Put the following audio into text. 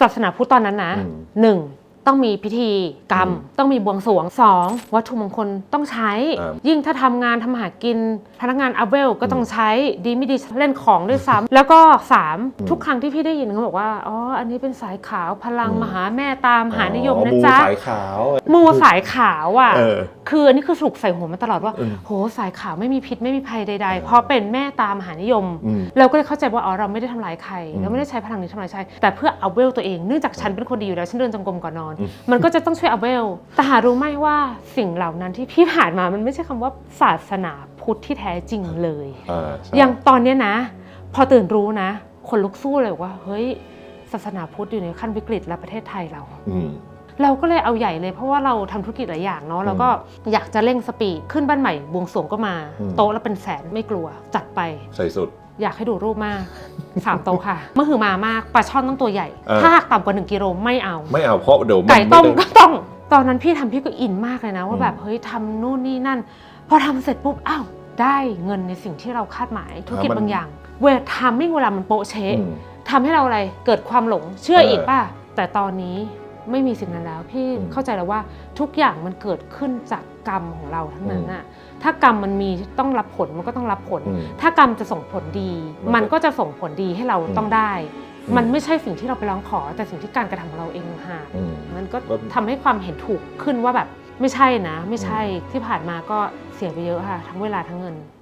ศาสนาพุทธตอนนั้นนะอืมหนึ่ง ต้องมีพิธีกรรมอืมต้องมีบวงสรวงสองวัตถุมงคลต้องใช้ อ่ายิ่งถ้าทำงานทำหากิน พนักงานอัพเวลก็ต้องใช้ดีไม่ดีเล่นของด้วยซ้ำแล้วก็สามอืมทุกครั้งที่พี่ได้ยินเขาบอกว่าอ๋ออันนี้เป็นสายขาวพลังอืมมหาแม่ตามหานิยมอ๋อนะมูจ๊ะสายขาวมูสายขาวอะ เออ คืออันนี้คือถูกใส่หัวมาตลอดว่า อืมโหสายขาวไม่มีพิษไม่มีภัยใด ๆ เพราะเป็นแม่ตามหานิยม อืมเราก็เลยเข้าใจว่าอ๋อเราไม่ได้ทำร้ายใคร อืม เราไม่ได้ใช้พลังนี้ทำร้ายใครแต่เพื่อเอาเวลตัวเองเนื่องจากฉันเป็นคนดีอยู่แล้ว ฉันเดินจงกรมก่อนนอนอืมมันก็จะต้องช่วยเอาเวลแต่หารู้ไหมว่าสิ่งเหล่านั้นที่พี่ผ่านมามันไม่ใช่คำว่าศาสนาพุทธที่แท้จริงเลยอ่าใช่อย่างตอนเนี้ยนะ พอตื่นรู้นะคนลุกสู้เลยว่า เฮ้ย ศาสนาพุทธอยู่ในขั้นวิกฤตและประเทศไทยเราอืมเราก็เลยเอาใหญ่เลยเพราะว่าเราทำธุรกิจหลายอย่างเนาะแล้วก็อยากจะเร่งสปีดขึ้นบ้านใหม่บวงสรวงก็มาอืมโต๊ะละเป็นแสนไม่กลัวจัดไปใส่สุด อยากให้ดูรูปมากสามโต๊ะค่ะเมื่อหือมามากปลาช่อนต้องตัวใหญ่ เออ ถ้าหากต่ำกว่า1กิโลไม่เอา ไม่เอาเพราะเดี๋ยวมันไก่ต้มไม่ก็ได้ ต้อง ตอนนั้นพี่ทำพี่ก็อินมากเลยนะ ว่าอืมแบบเฮ้ยทำนู่นนี่นั่น พอทำเสร็จปุ๊บอ้าวได้เงินในสิ่งที่เราคาดหมายธุรกิจบางอย่าง เวลทามมิ่งเวลามันโปะเชะอืม ทำให้เราอะไรเกิดความหลงเชื่อเอออี อีกป่ะแต่ตอนนี้ ไม่มีสิ่งนั้นแล้ว พี่อืมเข้าใจแล้วว่าทุกอย่างมันเกิดขึ้นจากกรรมของเราทั้งนั้นน่ะถ้ากรรมมันมีต้องรับผลมันก็ต้องรับผลอืมถ้ากรรมจะส่งผลดีมันมันก็จะส่งผลดีให้เราอืมต้องได้อืมมันไม่ใช่สิ่งที่เราไปร้องขอ แต่สิ่งที่การกระทำของเราเองต่างหากอืมมันก็ว่าทำให้ความเห็นถูกขึ้นว่าแบบไม่ใช่นะ ไม่ใช่ที่ผ่านมาก็เสียไปเยอะค่ะ ทั้งเวลาทั้งเงิน